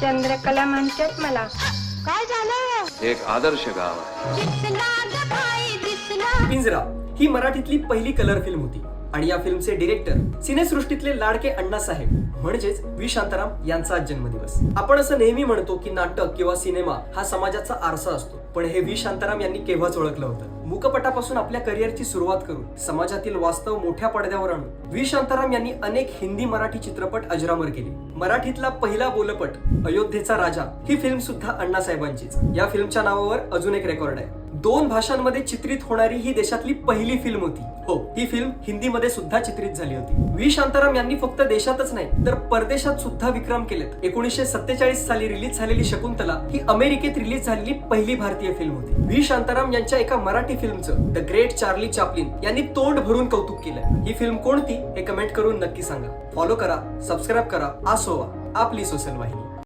चंद्रकला म्हणतात मला. काय झालं? एक आदर्श गाव आहे. दिसला ग भाई दिसला पिंजरा ही मराठीतली पहिली कलर फिल्म होती. आणि या फिल्मचे डिरेक्टर सिनेसृष्टीतले लाडके अण्णासाहेब. म्हणजेच वी शांताराम यांचा आज जन्मदिवस. आपण असं नेहमी म्हणतो की नाटक किंवा सिनेमा हा समाजाचा आरसा असतो. पण हे वी शांताराम यांनी केव्हाच ओळखलं होतं? मुकपटापासून आपल्या करिअरची सुरुवात करून समाजातील वास्तव मोठ्या पडद्यावर आणून वी शांताराम यांनी अनेक हिंदी मराठी चित्रपट अजरामर केले. मराठीतला पहिला बोलपट अयोध्येचा राजा ही फिल्म सुद्धा अण्णासाहेबांचीच. या फिल्मच्या नावावर अजून एक रेकॉर्ड आहे. दोन भाषांमध्ये चित्रित होणारी ही देशातली पहिली फिल्म होती. हो ही फिल्म हिंदीमध्ये सुद्धा चित्रित झाली होती. व्ही. शांताराम यांनी फक्त देशातच नाही तर परदेशात सुद्धा विक्रम केलेत. एकोणीसशे सत्तेचाळीस साली रिलीज झालेली शकुंतला ही अमेरिकेत रिलीज झालेली पहिली भारतीय फिल्म होती. व्ही. शांताराम यांच्या एका मराठी फिल्मचं द ग्रेट चार्ली चापलिन यांनी तोंड भरून कौतुक केलंय. ही फिल्म कोणती हे कमेंट करून नक्की सांगा. फॉलो करा सबस्क्राईब करा आसोवा आपली सोशल वाहिनी.